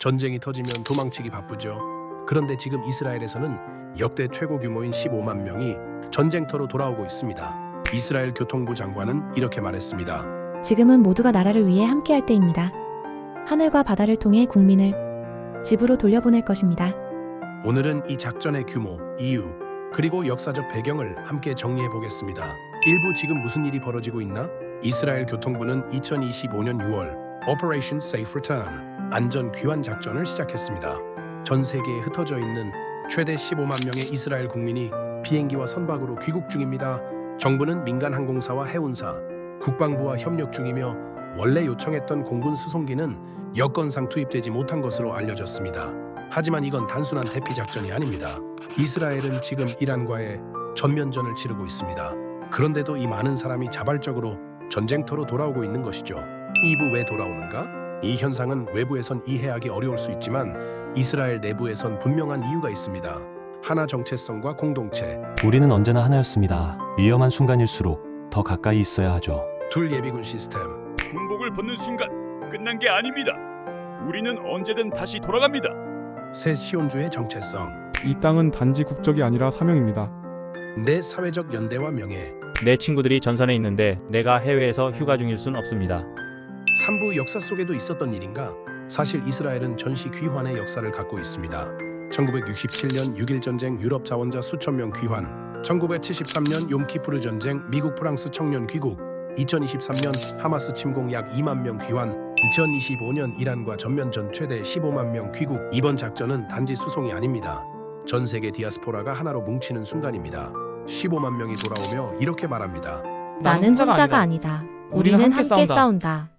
전쟁이 터지면 도망치기 바쁘죠. 그런데 지금 이스라엘에서는 역대 최고 규모인 15만 명이 전쟁터로 돌아오고 있습니다. 이스라엘 교통부 장관은 이렇게 말했습니다. 지금은 모두가 나라를 위해 함께할 때입니다. 하늘과 바다를 통해 국민을 집으로 돌려보낼 것입니다. 오늘은 이 작전의 규모, 이유, 그리고 역사적 배경을 함께 정리해 보겠습니다. 일부 지금 무슨 일이 벌어지고 있나? 이스라엘 교통부는 2025년 6월 Operation Safe Return 안전 귀환 작전을 시작했습니다. 전 세계에 흩어져 있는 최대 15만 명의 이스라엘 국민이 비행기와 선박으로 귀국 중입니다. 정부는 민간 항공사와 해운사, 국방부와 협력 중이며 원래 요청했던 공군 수송기는 여건상 투입되지 못한 것으로 알려졌습니다. 하지만 이건 단순한 대피 작전이 아닙니다. 이스라엘은 지금 이란과의 전면전을 치르고 있습니다. 그런데도 이 많은 사람이 자발적으로 전쟁터로 돌아오고 있는 것이죠. 이부 왜 돌아오는가? 이 현상은 외부에선 이해하기 어려울 수 있지만 이스라엘 내부에선 분명한 이유가 있습니다. 하나 정체성과 공동체, 우리는 언제나 하나였습니다. 위험한 순간일수록 더 가까이 있어야 하죠. 둘 예비군 시스템, 군복을 벗는 순간 끝난 게 아닙니다. 우리는 언제든 다시 돌아갑니다. 셋 시온주의 정체성, 이 땅은 단지 국적이 아니라 사명입니다. 내 사회적 연대와 명예, 내 친구들이 전선에 있는데 내가 해외에서 휴가 중일 순 없습니다. 삼부 역사 속에도 있었던 일인가? 사실 이스라엘은 전시 귀환의 역사를 갖고 있습니다. 1967년 6.1 전쟁 유럽 자원자 수천 명 귀환, 1973년 욤키프르 전쟁 미국 프랑스 청년 귀국, 2023년 하마스 침공 약 2만 명 귀환, 2025년 이란과 전면전 최대 15만 명 귀국. 이번 작전은 단지 수송이 아닙니다. 전 세계 디아스포라가 하나로 뭉치는 순간입니다. 15만 명이 돌아오며 이렇게 말합니다. 나는 혼자가 아니다. 우리는 함께 싸운다.